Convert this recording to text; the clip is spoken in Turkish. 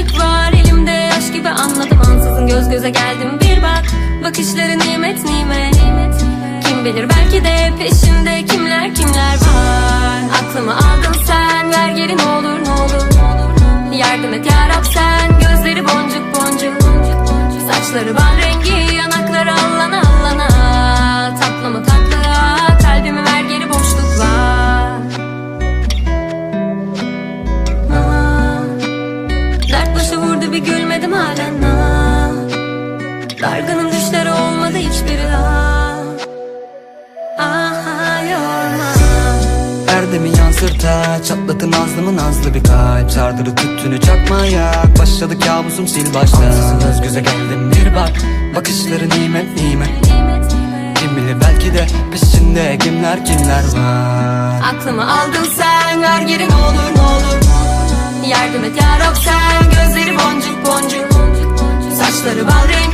Kimlik var elimde aşk gibi anladım. Ansızın göz göze geldim. Bir bak Bakışları nimet nimet Kim bilir belki de peşimde kimler kimler var. Aklımı aldın sen ver geri ne olur ne olur Yardım et yarab sen gözleri boncuk boncuk. Saçları bal rengi yanakları allana. Başı vurdu bir gülmedim halen. Ah. Dargınım düşleri olmadı hiçbiri. Ah. Aha yorma Erdemi yansırta Çatlatın nazlımı nazlı bir kalp. Sardırı tüttünü çakmaya Başladı kabusum sil başta Ansızın göz göze geldim bir bak Bakışları nimet nimet. Kim bilir belki de peşinde kimler kimler var. Aklımı aldın sen ver geri ne olur ne olur Saçları bal rengi